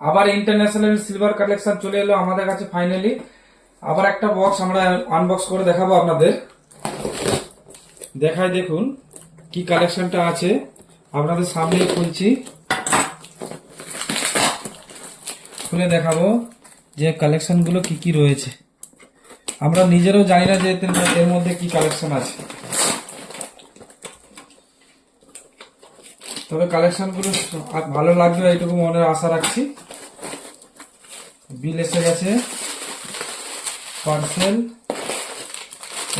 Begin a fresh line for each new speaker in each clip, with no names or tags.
আবার international silver collection চলে এলো আমাদের কাছে ফাইনালি আবার একটা বক্স আমরা আনবক্স করে দেখাবো আপনাদের। দেখায় দেখুন কি কালেকশনটা আছে। আপনাদের সামনে খুলছি। খুলে দেখাবো যে কালেকশনগুলো কি কি রয়েছে। আমরা নিজেরও জানি না যে এর মধ্যে কি কালেকশন আছে। তবে কালেকশনগুলো ভালো লাগবে, এইটুকু মনের আশা রাখছি। বিল এসে গেছে পার্সেল।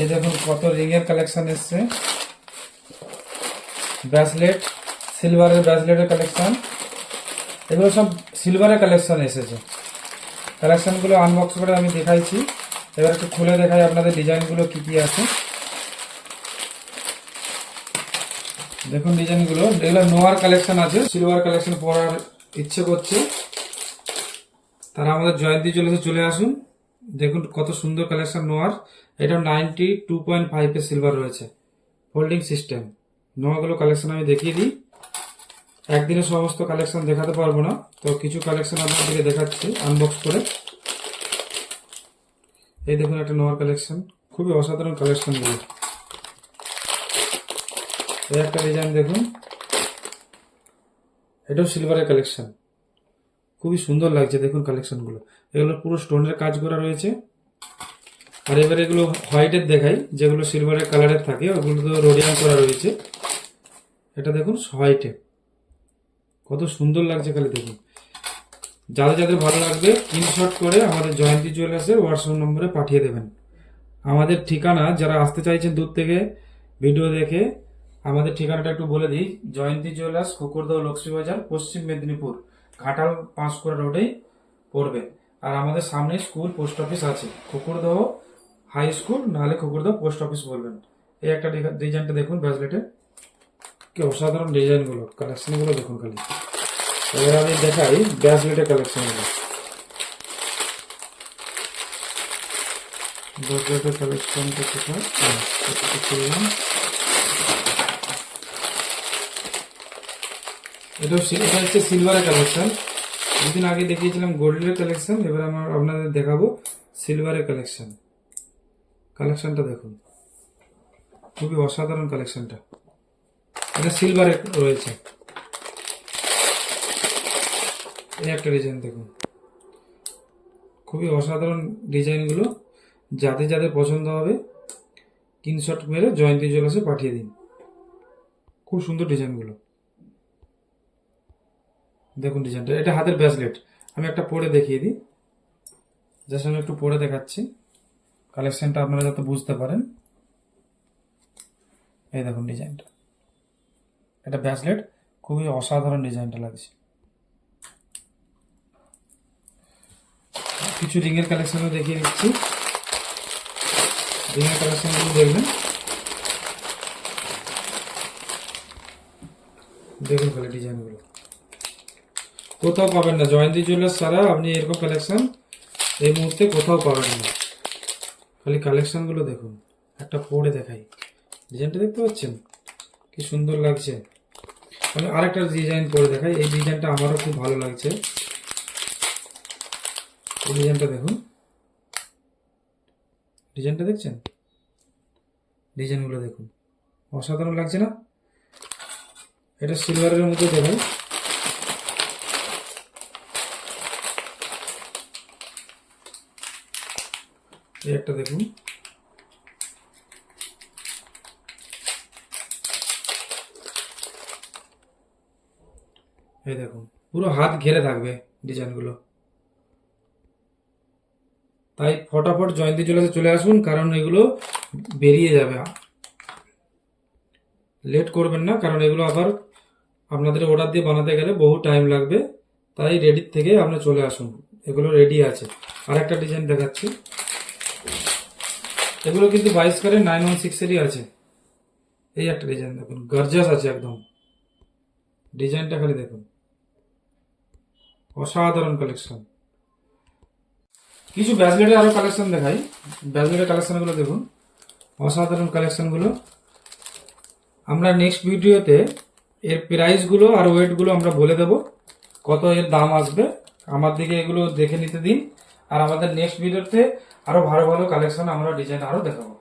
এই দেখুন কত রিং এর কালেকশন এসছে। ব্রেসলেট, সিলভারের ব্রেসলেটের কালেকশন। এগুলো সব সিলভারের কালেকশন এসেছে। কালেকশনগুলো আনবক্স করে আমি দেখাইছি। এবার একটু খুলে দেখাই আপনাদের ডিজাইনগুলো কি কি আছে। দেখুন ডিজাইনগুলো। এগুলো নোয়ার কালেকশন আছে। সিলভার কালেকশন পরার ইচ্ছে করছে। তারা আমাদের জয়ন্তী চলেছে, চলে আসুন। দেখুন কত সুন্দর কালেকশন নোয়ার। এটা নাইনটি টু পয়েন্ট ফাইভের সিলভার রয়েছে। ফোল্ডিং সিস্টেম নোয়াগুলো কালেকশন আমি দেখিয়ে দিই। একদিনে সমস্ত কালেকশন দেখাতে পারব না। তো কিছু কালেকশন আপনাদেরকে দেখাচ্ছি আনবক্স করে। এই দেখুন একটা নোয়ার কালেকশন খুবই অসাধারণ কালেকশনগুলো এই একটা ডিজাইন দেখুন। এটাও সিলভারের কালেকশন খুবই সুন্দর লাগছে, দেখুন কালেকশনগুলো এগুলো পুরো স্টোনের কাজ করা রয়েছে। আর এবার এগুলো হোয়াইটের দেখাই, যেগুলো সিলভারের কালারের থাকে, ওগুলো তো রোডিয়াম করা রয়েছে। এটা দেখুন হোয়াইটে কত সুন্দর লাগছে খালি দেখুন। যাদের যাদের ভালো লাগবে স্ক্রিনশট করে আমাদের জয়ন্তী জুয়েলার্সের হোয়াটসঅ্যাপ নম্বরে পাঠিয়ে দেবেন। আমাদের ঠিকানা, যারা আসতে চাইছেন দূর থেকে ভিডিও দেখে, আমাদের ঠিকানাটা একটু বলে দিই। জয়ন্তী জুয়েলার্স কুকুরদহ লক্ষ্মীবাজার পশ্চিম মেদিনীপুর। ঘাটাল পাঁশকুড়া রোডেই পড়বে। আর আমাদের সামনে স্কুল পোস্ট অফিস আছে। কুকুরদহ হাই স্কুল নাহলে কুকুরদহ পোস্ট অফিস বলবেন। এই একটা ডিজাইনটা দেখুন ব্রেসলেটের কি অসাধারণ ডিজাইনগুলো কালেকশনগুলো দেখুন খালি। এবার আমি দেখাই ব্রেসলেটের কালেকশনগুলো ব্রেসলেটের কালেকশনটা কোথায়? হ্যাঁ, এটাও এটা হচ্ছে সিলভারের কালেকশন দুদিন আগে দেখিয়েছিলাম গোল্ডের কালেকশন এবার আমার আপনাদের দেখাবো সিলভারের কালেকশন কালেকশনটা দেখুন। খুবই অসাধারণ কালেকশনটা এটা সিলভারে রয়েছে। এই একটা ডিজাইন দেখুন। খুবই অসাধারণ ডিজাইনগুলো যাদের যাদের পছন্দ হবে স্ক্রিনশট মেরে জয়ন্তী জলাসে পাঠিয়ে দিন। খুব সুন্দর ডিজাইনগুলো দেখুন ডিজাইনটা এটা হাতের ব্রেসলেট আমি একটা পরে দেখিয়ে দিই। যার সঙ্গে একটু পরে দেখাচ্ছি। কালেকশনটা আপনারা যাতে বুঝতে পারেন। এই দেখুন ডিজাইনটা এটা ব্রেসলেট খুবই অসাধারণ ডিজাইনটা লাগছে। কিছু রিংয়ের কালেকশনও দেখিয়ে দিচ্ছি। রিংয়ের কালেকশনগুলো দেখবেন। দেখুন খালি ডিজাইনগুলো কোথাও পাবেন না। জয়ন্তী জুয়েলার্স ছাড়া আপনি এরকম কালেকশন এই মুহূর্তে কোথাও পাবেন না। খালি কালেকশনগুলো দেখুন। একটা পরে দেখাই। ডিজাইনটা দেখতে পাচ্ছেন? কি সুন্দর লাগছে। আমি আরেকটা ডিজাইন পরে দেখাই। এই ডিজাইনটা আমারও খুব ভালো লাগছে। এই ডিজাইনটা দেখুন। ডিজাইনটা দেখছেন? ডিজাইনগুলো দেখুন। অসাধারণ লাগছে না? এটা সিলভারের মধ্যে দেখাই। এই একটা দেখুন। এই দেখুন, পুরো হাত ঘেরে থাকবে ডিজাইনগুলো। তাই ফটাফট জয়ন্তী জুয়েলার্সে চলে আসুন, কারণ এগুলো বেরিয়ে যাবে। লেট করবেন না, কারণ এগুলো আবার আপনাদের অর্ডার দিয়ে বানাতে গেলে বহু টাইম লাগবে। তাই রেডি থেকে আপনি চলে আসুন। এগুলো রেডি আছে। আর একটা ডিজাইন দেখাচ্ছি। এগুলো কিন্তু বাইশ কারের নাইন ওয়ান সিক্সেরই আছে। এই একটা ডিজাইন দেখুন গর্জাস আছে একদম। ডিজাইনটা খালি দেখুন। অসাধারণ কালেকশন কিছু ব্যাসলেটের আরও কালেকশন দেখাই। ব্যাসলেটের কালেকশনগুলো দেখুন। অসাধারণ কালেকশনগুলো আমরা নেক্সট ভিডিওতে এর প্রাইসগুলো আর ওয়েটগুলো আমরা বলে দেব। কত এর দাম আসবে। আমার দিকে এগুলো দেখে নিতে দিন। আর আমাদের নেক্সট ভিডিওতে আরও ভালো ভালো কালেকশন আমরা ডিজাইন আরও দেখাবো।